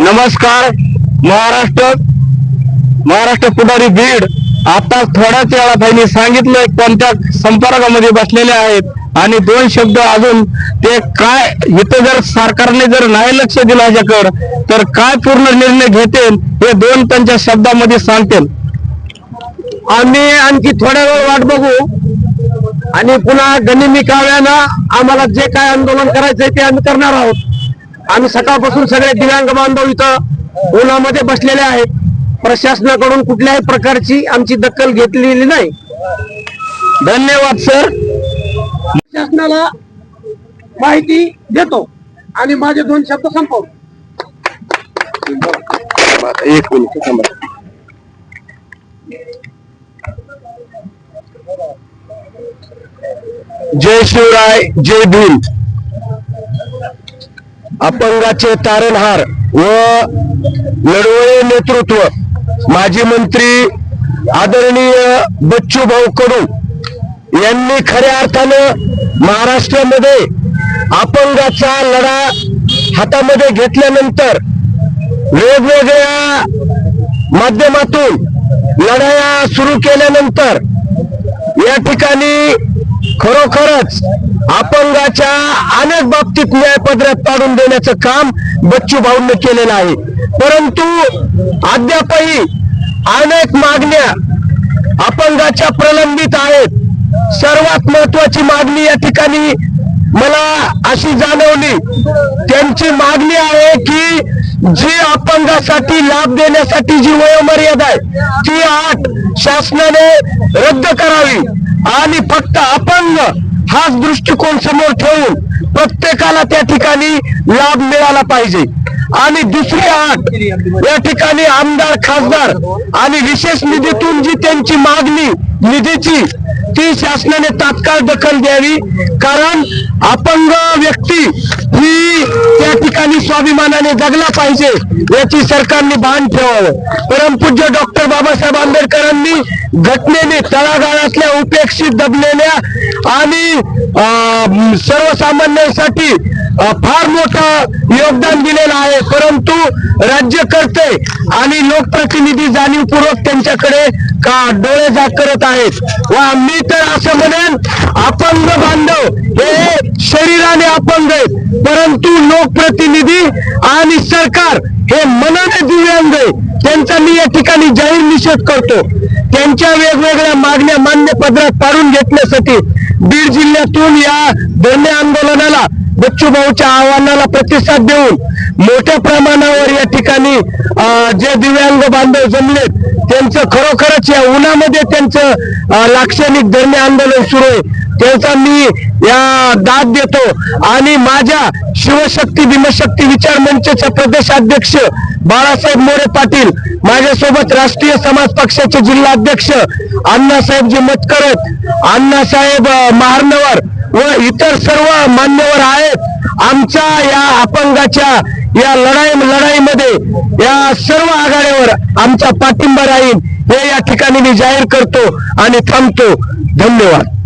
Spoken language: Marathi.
नमस्कार. महाराष्ट्र महाराष्ट्र पुढारी बीड. आता थोड्याच वेळा त्यांनी सांगितलं कोणत्या संपर्कामध्ये बसलेले आहेत. आणि दोन शब्द अजून ते काय इथं जर सरकारने जर नाही लक्ष दिलं ह्याच्याकडं तर काय पूर्ण निर्णय घेतील हे दोन त्यांच्या शब्दामध्ये सांगतील. आम्ही आणखी थोड्या वेळ वाट बघू. आणि पुन्हा गनिमी काव्यानं आम्हाला जे काय आंदोलन करायचंय ते आम्ही करणार आहोत. आम्ही सकाळपासून सगळे दिव्यांग बांधव इथं उन्हामध्ये बसलेले आहेत. प्रशासनाकडून कुठल्याही प्रकारची आमची दखल घेतलेली नाही. धन्यवाद सर. शासनाला माहिती देतो. आणि माझे दोन शब्द संपवतो. एक मिनिट थांबा. जय शिवराय जय भीम. अपंगाचे तारणहार व लढवळे नेतृत्व माजी मंत्री आदरणीय बच्चू भाऊ कडू यांनी खऱ्या अर्थानं महाराष्ट्रामध्ये अपंगाचा लढा हातामध्ये घेतल्यानंतर वेगवेगळ्या माध्यमातून लढाया सुरू केल्यानंतर या ठिकाणी खरोखरच अपंगाच्या अनेक बाबतीत न्यायपदरात पाडून देण्याचं काम बच्चू भाऊंनी केलेलं आहे. परंतु अद्यापही अनेक मागण्या अपंगाच्या प्रलंबित आहेत. सर्वात महत्वाची मागणी या ठिकाणी मला अशी जाणवली. त्यांची मागणी आहे की जी अपंगासाठी लाभ देण्यासाठी जी वयोमर्यादा आहे ती आठ शासनाने रद्द करावी. आणि फक्त अपंग हाच दृष्टिकोन समोर ठेवून प्रत्येकाला त्या ठिकाणी लाभ मिळाला पाहिजे. आणि दुसरी आठ या ठिकाणी आमदार खासदार आणि विशेष निधीतून जी त्यांची मागणी निधीची ती शासनाने तात्काळ दखल द्यावी. कारण अपंग व्यक्ती ही या ठिकाणी स्वाभिमानाने जगला पाहिजे याची सरकारने भान ठेवावं. परमपूज्य डॉक्टर बाबासाहेब आंबेडकरांनी घटनेने तळागाळातल्या उपेक्षित दबलेल्या आणि अं, सर्वसामान्यांसाठी फार मोठं योगदान दिलेलं आहे. परंतु राज्यकर्ते आणि लोकप्रतिनिधी जाणीवपूर्वक त्यांच्याकडे का डोळे जाग करत आहेत? व मी तर असं म्हणेन अपंग बांधव हे शरीराने अपंग आहेत. परंतु लोकप्रतिनिधी आणि सरकार हे मनाने दिव्यांग आहे त्यांचा मी या ठिकाणी जाहीर निषेध करतो. त्यांच्या वेगवेगळ्या मागण्या मान्य पदरात पाडून घेतल्यासाठी बीड जिल्ह्यातून या धरणे आंदोलनाला बच्चू भाऊच्या आव्हानाला प्रतिसाद देऊन मोठ्या प्रमाणावर या ठिकाणी जे दिव्यांग बांधव जमलेत त्यांचं खरोखरच या उन्हामध्ये त्यांचं लाक्षणिक धरणे आंदोलन सुरू आहे. त्यांचा मी या दाद देतो. आणि माझ्या शिवशक्ती भीमशक्ती विचार मंचचा प्रदेशाध्यक्ष बाळासाहेब मोरे पाटील माझ्यासोबत राष्ट्रीय समाज पक्षाचे जिल्हाध्यक्ष अण्णासाहेबजी मतकरत अण्णासाहेब महारनवर व इतर सर्व मान्यवर आहेत. आमच्या या अपंगाच्या या लढाई लढाईमध्ये या सर्व आघाड्यावर आमचा पाठिंबा राहील. हे या ठिकाणी मी जाहीर करतो आणि थांबतो. धन्यवाद.